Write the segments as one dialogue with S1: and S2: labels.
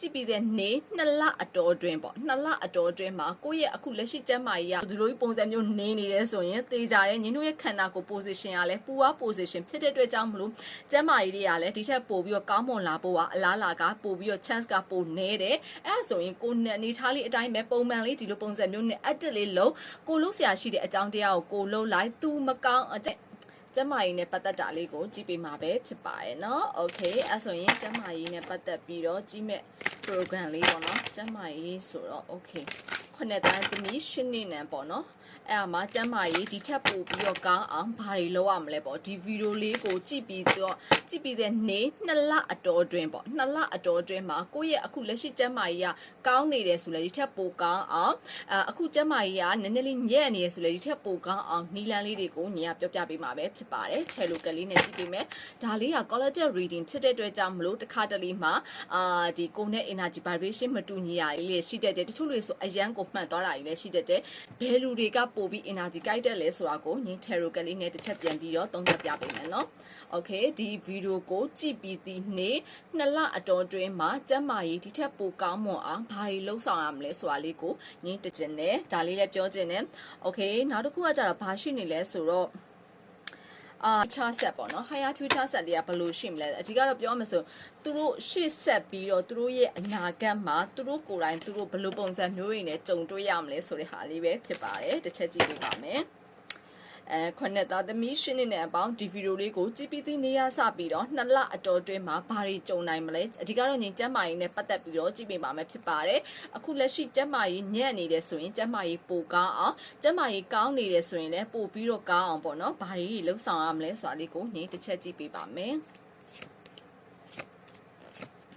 S1: ကြည့်ပြီးတဲ့နေ့နှစ်လအတော်အတွင်းပေါ့နှစ်လအတော်အတွင်းမှာကိုယ့်ရဲ့အခုလက်ရှိကျန်းမာရေးကဒီလိုပုံစံမျိုးနေနေတယ်ဆိုရင်သေကြတယ်ညီတို့ရဲ့ခန္ဓာကိုယ် position ကလည်းပူဝ position ဖြစ်တဲ့အတွက်ကြောင့်မလို့ကျန်းမာရေးတွေကလည်းဒီထက်ပိုပြီးတော့ကောင်းမွန်လာဖို့ကအလားလာကပိုပြီးတော့ chance ကပိုနေတယ်အဲ့ဒါဆိုရင်ကိုယ်နဲ့အနေထားလေးအတိုင်းပဲပုံမှန်လေးဒီလိုပုံစံမျိုးနဲ့ active လေးလုံးကိုလုံးဆရာရှိတဲ့အကြောင်းတရားကိုကိုလုံးလိုက်သူမကောင်းအ ကျမကြီးနဲ့ပတ်သက်တာလေးကိုကြည့်ပေးမှာပဲဖြစ်ပါရဲ့เนาะ okay အဲ့ဆိုရင်ကျမကြီးနဲ့ပတ်သက်ပြီးတော့ကြည့်မဲ့ program လေးပေါ့နော်ကျမကြီးဆိုတော့ okay ခုနှစ်တန်းသမီးရှင်းနေနံပေါ့နော်အဲ့အမှာကျမကြီးဒီထက်ပိုပြီးတော့ကောင်းအောင်ဘာတွေလုပ်ရမလဲပေါ့ဒီဗီဒီယိုလေးကိုကြည့်ပြီးတော့ကြည့်ပြီးတဲ့နေ့နှစ်လအတော်အတွင်းပေါ့နှစ်လအတော်အတွင်းမှာကိုယ့်ရဲ့အခုလက်ရှိကျမကြီးကကောင်းနေတယ်ဆိုလဲဒီထက်ပိုကောင်းအောင်အအခုကျမကြီးကနည်းနည်းလေးညံ့နေရဆိုလဲဒီထက်ပိုကောင်းအောင်နီလန်လေးတွေကိုညီကပြောပြပေးမှာပဲဖြစ်ပါတယ်ထဲလိုကလေးနဲ့ကြည့်ပေးမယ်ဒါလေးက qualitative reading ဖြစ်တဲ့အတွက်ကြောင့်မလို့တစ်ခါတလေမှာအာဒီကိုယ်နဲ့ energy vibration မတူညီရလေးရှိတတ်တယ်တချို့တွေဆိုအရန်ကိုမှန်သွားတာကြီးလည်းရှိတတ်တယ်ဘယ်လူတွေကပို့ပြီး energy ကြိုက်တယ်လဲဆိုတာကိုညီ tarot ကလေးနဲ့တစ်ချက်ပြန်ပြီးတော့သုံးသပ်ပြပေးမယ်နော် okay ဒီဗီဒီယိုကိုကြည့်ပြီးဒီနေ့နှစ်လအတော်တွင်းမှာကျမ်းမာရေးဒီထက်ပိုကောင်းမွန်အောင်ဘာတွေလှုပ်ဆောင်ရမလဲဆိုတာလေးကိုညီတကျင်တယ်ဒါလေးလည်းပြောကျင်တယ် okay နောက်တစ်ခုကကြတော့ဘာရှိနေလဲဆိုတော့ အာ future set ပေါ့နော် higher future set လေးကဘယ်လိုရှိမလဲအဓိကတော့ပြောမယ်ဆိုသူတို့ရှေ့ဆက်ပြီးတော့သူတို့ရဲ့အနာဂတ်မှာသူတို့ကိုယ်တိုင်သူတို့ဘယ်လိုပုံစံမျိုးတွေနဲ့ကြုံတွေ့ရမလဲဆိုတဲ့ဟာလေးပဲဖြစ်ပါတယ်တစ်ချက်ကြည့်ပေးပါမယ် အဲခုနှစ်သားသမီးရှင်းနေတဲ့အပေါင်းဒီဗီဒီယိုလေးကိုကြည့်ပြီးသိနေရစပြီးတော့နှစ်လအတော်တွင်းမှာဘာတွေကြုံနိုင်မလဲအဓိကတော့ညီကျမ်းမာရေးနဲ့ပတ်သက်ပြီးတော့ကြည့်ပေးပါမယ်ဖြစ်ပါတယ်အခုလက်ရှိကျမ်းမာရေးညံ့နေတယ်ဆိုရင်ကျမ်းမာရေးပိုကောင်းအောင်ကျမ်းမာရေးကောင်းနေတယ်ဆိုရင်လည်းပိုပြီးတော့ကောင်းအောင်ပေါ့နော်ဘာတွေလှုပ်ဆောင်ရမလဲဆိုတာလေးကိုညီတစ်ချက်ကြည့်ပေးပါမယ်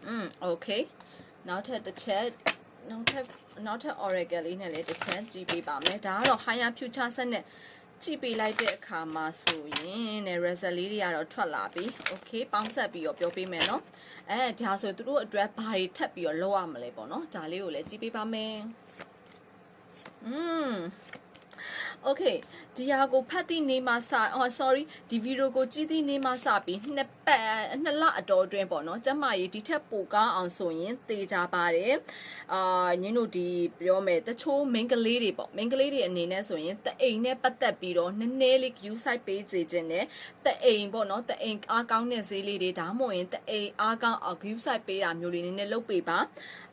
S1: อืมโอเคနောက်ထပ်တစ်ချက်နောက်ထပ်နောက်ထပ် oracle လေးနဲ့လည်းတစ်ချက်ကြည့်ပေးပါမယ်ဒါကတော့ higher future ဆက်နဲ့ ကြည့်ပေးလိုက်တဲ့အခါမှာဆိုရင်ね result လေးတွေကတော့ထွက်လာပြီ okay ပေါင်းဆက်ပြီးတော့ပြောပေးမယ်เนาะအဲဒါဆိုသူတို့အတွက်ဘာတွေထပ်ပြီးတော့လုပ်ရမလဲပေါ့เนาะဒါလေးကိုလည်းကြည့်ပေးပါမယ်อืม okay ဒီဟာကိုဖတ်သည့်နေ့မှစအော် sorry ဒီဗီဒီယိုကိုကြည့်သည့်နေ့မှစပြီးနှစ် ပတ်နှစ်လအတော်အတွင်းပေါ့နော်ကျမကြီးဒီထက်ပိုကောင်းအောင်ဆိုရင်သေချာပါတယ်အာညင်းတို့ဒီပြောမယ်တချို့ main ကလေးတွေပေါ့ main ကလေးတွေအနေနဲ့ဆိုရင်တအိမ်နဲ့ပတ်သက်ပြီးတော့နည်းနည်းလေး view site ပေးစေခြင်းနဲ့တအိမ်ပေါ့နော်တအိမ်အားကောင်းတဲ့ဈေးလေးတွေဒါမှမဟုတ်ရင်တအိမ်အားကောင်းအောင် view site ပေးတာမျိုးလေးနည်းနည်းလုပ်ပေးပါ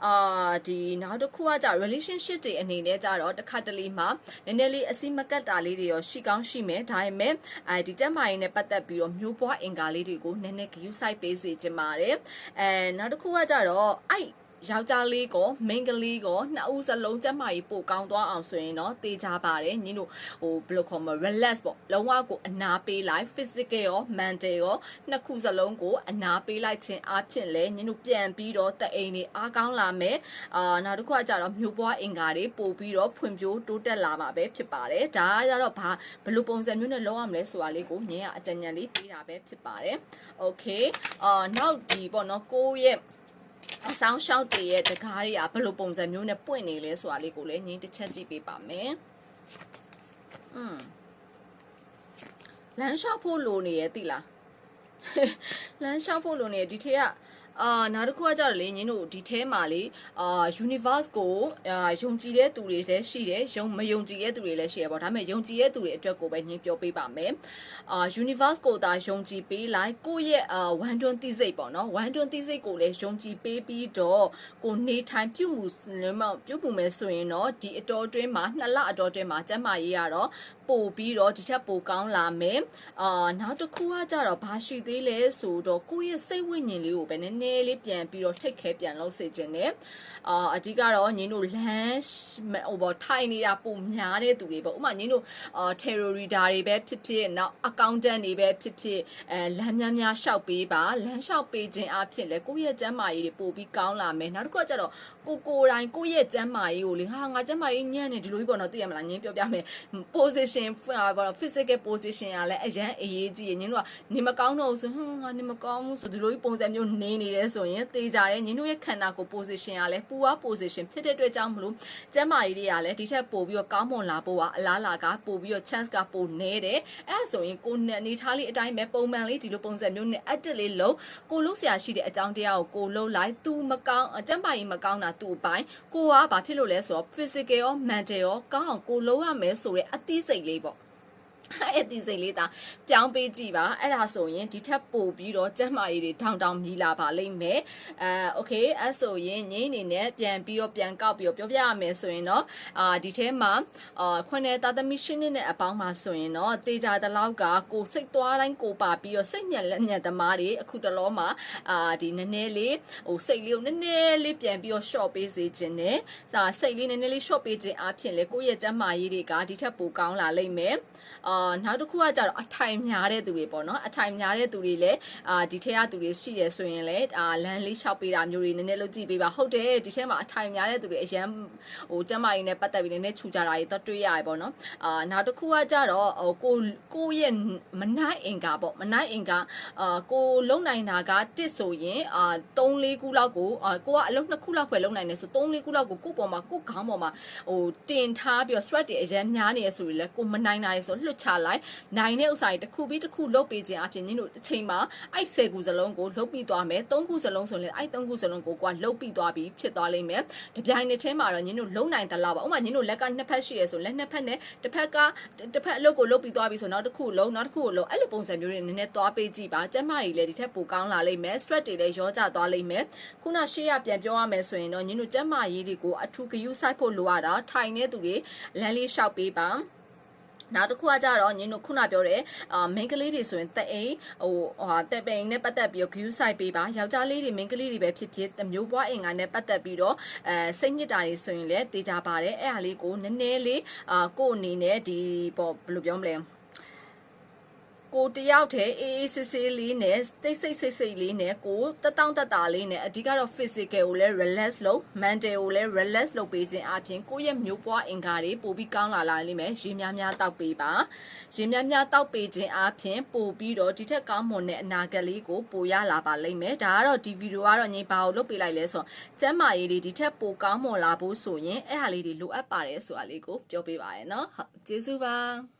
S1: အာဒီနောက်တစ်ခုကကြ relationship တွေအနေနဲ့ကြတော့တစ်ခါတလေမှာနည်းနည်းလေးအစီမကတ်တာလေးတွေရောရှိကောင်းရှိမယ်ဒါပေမဲ့အဲဒီတက်မာရင်နဲ့ပတ်သက်ပြီးတော့မျိုးပွားအင်္ဂါလေးတွေကိုနည်းနည်း view site ပေးစေချင်ပါတယ်အဲနောက်တစ်ခုကကြတော့အဲ့ ယောက်ျားလေးကောမိန်းကလေးကောနှစ်ဦးစလုံးကျန်းမာရေးပိုကောင်းသွားအောင်ဆိုရင်တော့တေးကြပါတယ်ညီတို့ဟိုဘယ်လိုခေါ်မလဲ relax ပေါ့လုံးဝကိုအနာပေးလိုက် physical ရော mental ရောနှစ်ခုစလုံးကိုအနာပေးလိုက်ခြင်းအဖြစ်လဲညီတို့ပြန်ပြီးတော့တအိမ်တွေအားကောင်းလာမယ်အာနောက်တစ်ခုကကြတော့မျိုးပွားအင်္ဂါတွေပို့ပြီးတော့ဖွံ့ဖြိုးတိုးတက်လာမှာပဲဖြစ်ပါတယ်ဒါကကြတော့ဘာဘယ်လိုပုံစံမျိုးနဲ့လုပ်ရမလဲဆိုတာလေးကိုညင်ကအကြံဉာဏ်လေးပေးတာပဲဖြစ်ပါတယ် okay အာနောက်ဒီပေါ့နော်ကိုယ့်ရဲ့ အဆောင်ရှောက်တွေရဲ့တကားတွေကဘယ်လိုပုံစံမျိုးနဲ့ပွင့်နေလဲဆိုတာလေးကိုလည်းညင်းတစ်ချက်ကြည့်ပေးပါမယ်။อืมလမ်းလျှောက်ဖို့လိုနေရဲ့တိလားလမ်းလျှောက်ဖို့လိုနေဒီထက်က အာနောက်တစ်ခုကကြတော့လေညင်းတို့ဒီထဲမှာလေအာ universe ကိုအာယုံကြည်တဲ့သူတွေလည်းရှိတယ်ယုံမယုံကြည်တဲ့သူတွေလည်းရှိရပေါ့ဒါပေမဲ့ယုံကြည်တဲ့သူတွေအတွက်ကိုပဲညင်းပြောပေးပါမယ်အာ universe ကိုသာယုံကြည်ပေးလိုက်ကိုယ့်ရဲ့အာ120သိစိတ်ပေါ့နော်120သိစိတ်ကိုလည်းယုံကြည်ပေးပြီးတော့ကိုနေထိုင်ပြုမှုပြုမှုမယ်ဆိုရင်တော့ဒီအတော်တွင်းမှာနှစ်လအတော်တွင်းမှာကျန်းမာရေးရတော့ပို့ပြီးတော့ဒီချက်ပိုကောင်းလာမယ်အာနောက်တစ်ခုကကြတော့ဘာရှိသေးလဲဆိုတော့ကိုယ့်ရဲ့စိတ်ဝိညာဉ်လေးကိုပဲနည်းနည်းလေးပြန်ပြီးတော့ထိတ်ခဲပြန်လုပ်စေခြင်းနဲ့အာအဓိကတော့ညီတို့လမ်းဟိုဘောထိုင်နေတာပုံများတဲ့သူတွေပေါ့ဥပမာညီတို့အာ terror reader တွေပဲဖြစ်ဖြစ်နောက် accountant တွေပဲဖြစ်ဖြစ်အဲလမ်းများများရှောက်ပေးပါလမ်းလျှောက်ပေးခြင်းအဖြစ်လဲကိုယ့်ရဲ့ကျန်းမာရေးတွေပို့ပြီးကောင်းလာမယ်နောက်တစ်ခုကကြတော့ကိုကိုယ်တိုင်ကိုယ့်ရဲ့ကျန်းမာရေးကိုလေဟာငါကျန်းမာရေးညံ့နေဒီလိုကြီးပေါ့နော်သိရမလားညင်းပြောပြမယ် position position ဘာလို့ physical position ကလည်းအရန်အရေးကြီးရညင်တို့ကနေမကောင်းတော့ဘူးဆိုဟွန်းငါနေမကောင်းဘူးဆိုဒီလိုကြီးပုံစံမျိုးနေနေတယ်ဆိုရင်တေးကြတယ်ညင်တို့ရဲ့ခန္ဓာကိုယ် position ကလည်းပူအား position ဖြစ်တဲ့အတွက်ကြောင့်မလို့ကျမ်းမာရေးတွေကလည်းဒီထက်ပိုပြီးတော့ကောင်းမွန်လာဖို့ကအလားလာကပိုပြီးတော့ chance ကပိုနေတယ်အဲ့ဒါဆိုရင်ကိုယ်နဲ့အနေထားလေးအတိုင်းပဲပုံမှန်လေးဒီလိုပုံစံမျိုးနဲ့ active လေးလုံးကိုလုံးဆရာရှိတဲ့အကြောင်းတရားကိုကိုလုံးလိုက်သူမကောင်းကျမ်းမာရေးမကောင်းတာသူ့အပိုင်းကိုကဘာဖြစ်လို့လဲဆိုတော့ physical ရော mental ရောကောင်းအောင်ကိုလုံးရမယ်ဆိုတဲ့အသိစိတ်လေးပေါ့ အဲ့ဒီစိတ်လေးသာပြောင်းပေးကြည့်ပါအဲ့ဒါဆိုရင်ဒီထက်ပိုပြီးတော့ကျက်မာရည်တွေထောင်တောင်မြည်လာပါလိမ့်မယ်အဲโอเคအဲ့ဆိုရင်ငိမ့်အနေနဲ့ပြန်ပြီးတော့ပြန်ကောက်ပြီးတော့ပြောပြရမယ်ဆိုရင်တော့အာဒီထဲမှာအာခွနဲ့တာသမီရှင်းနဲ့အပေါင်းမှာဆိုရင်တော့တေချာတလောက်ကကိုစိတ်သွားတိုင်းကိုပါပြီးတော့စိတ်ညက်လက်ညက်သမားတွေအခုတလောမှာအာဒီနည်းနည်းလေးဟိုစိတ်လေးကိုနည်းနည်းလေးပြန်ပြီးတော့ short ပေးစေခြင်းနဲ့ဒါစိတ်လေးနည်းနည်းလေး short ပေးခြင်းအပြင်လေကိုယ့်ရဲ့ကျက်မာရည်တွေကဒီထက်ပိုကောင်းလာလိမ့်မယ်အာ နောက်တစ်ခုကကြတော့အထိုင်များတဲ့သူတွေပေါ့နော်အထိုင်များတဲ့သူတွေလည်းအာဒီထဲကသူတွေရှိတယ်ဆိုရင်လည်းအာလမ်းလေးလျှောက်ပေးတာမျိုးတွေနည်းနည်းလုပ်ကြည့်ပေးပါဟုတ်တယ်ဒီထဲမှာအထိုင်များတဲ့သူတွေအရန်ဟိုကျမကြီးနဲ့ပတ်သက်ပြီးနည်းနည်းခြူကြတာတွေတော့တွေ့ရတယ်ပေါ့နော်အာနောက်တစ်ခုကကြတော့ဟိုကိုကိုရဲ့မနိုင်အင်္ကာပေါ့မနိုင်အင်္ကာအာကိုလုံနိုင်တာကတစ်ဆိုရင်အာ3 4ခုလောက်ကိုအာကိုကအလုံး2ခုလောက်ခွဲလုံနိုင်တယ်ဆို3 4ခုလောက်ကိုကိုပေါ်မှာကိုခေါင်းပေါ်မှာဟိုတင်ထားပြီးတော့ sweat တွေအရန်များနေရဆိုရင်လည်းကိုမနိုင်တာလေဆိုလွတ်ချလိုက်နိုင်တဲ့ဥစ္စာတွေတစ်ခုပြီးတစ်ခုလုတ်ပေးခြင်းအပြင်ညင်းတို့အချိန်မှာအဲ့10ခုစလုံးကိုလုတ်ပြီးသွားမယ်3ခုစလုံးဆိုရင်အဲ့3ခုစလုံးကိုကွာလုတ်ပြီးသွားပြီးဖြစ်သွားလိမ့်မယ်တပြိုင်နက်တည်းမှာတော့ညင်းတို့လုံနိုင်သလားပါဥပမာညင်းတို့လက်ကနှစ်ဖက်ရှိရဆိုလက်နှစ်ဖက်နဲ့တစ်ဖက်ကတစ်ဖက်အလုပ်ကိုလုတ်ပြီးသွားပြီးဆိုနောက်တစ်ခုလုံးနောက်တစ်ခုကိုလုံးအဲ့လိုပုံစံမျိုးတွေနည်းနည်းသွားပေးကြည့်ပါကျမကြီးလည်းဒီထက်ပိုကောင်းလာလိမ့်မယ် stress တွေလည်းရောကြသွားလိမ့်မယ်ခုနရှေ့ရပြန်ပြောရမယ်ဆိုရင်တော့ညင်းတို့ကျမကြီးတွေကိုအထူးဂယုစိုက်ဖို့လိုရတာထိုင်နေသူတွေလမ်းလေးလျှောက်ပေးပါ နောက်တစ်ခုကကြတော့ညင်တို့ခုနပြောတဲ့အာမိန်းကလေးတွေဆိုရင်တက်အိမ်ဟိုဟာတက်ပိန်နဲ့ပတ်သက်ပြီးတော့ view site ပေးပါယောက်ျားလေးတွေမိန်းကလေးတွေပဲဖြစ်ဖြစ်တမျိုးပွားအင်္ဂါနဲ့ပတ်သက်ပြီးတော့အဲစိတ်ညစ်တာတွေဆိုရင်လည်းတေးကြပါတယ်အဲ့ဟာလေးကိုနည်းနည်းလေးအာကို့အနေနဲ့ဒီပေါ့ဘယ်လိုပြောမလဲ ကိုတယောက်တည်းအေးအေးဆေးဆေးလေးနဲ့တိတ်ဆိတ်ဆိတ်ဆိတ်လေးနဲ့ကိုတက်တောင့်တက်တာလေးနဲ့အဓိကတော့ physical ကိုလည်း relax လုပ် mental ကိုလည်း relax လုပ်ပေးခြင်းအပြင်ကိုယ့်ရဲ့မျိုးပွားအင်္ဂါတွေပိုပြီးကောင်းလာလာလိမ့်မယ်ရေများများတောက်ပေးပါရေများများတောက်ပေးခြင်းအပြင်ပိုပြီးတော့ဒီထက်ကောင်းမွန်တဲ့အနာဂတ်လေးကိုပိုရလာပါလိမ့်မယ်ဒါကတော့ဒီဗီဒီယိုကတော့ညီပါကိုလုပ်ပေးလိုက်လဲဆိုတော့ကျမ်းမာရေးတွေဒီထက်ပိုကောင်းမွန်လာဖို့ဆိုရင်အဲ့ဟာလေးတွေလိုအပ်ပါတယ်ဆိုတာလေးကိုပြောပေးပါရယ်နော်ဟုတ်ကျေးဇူးပါ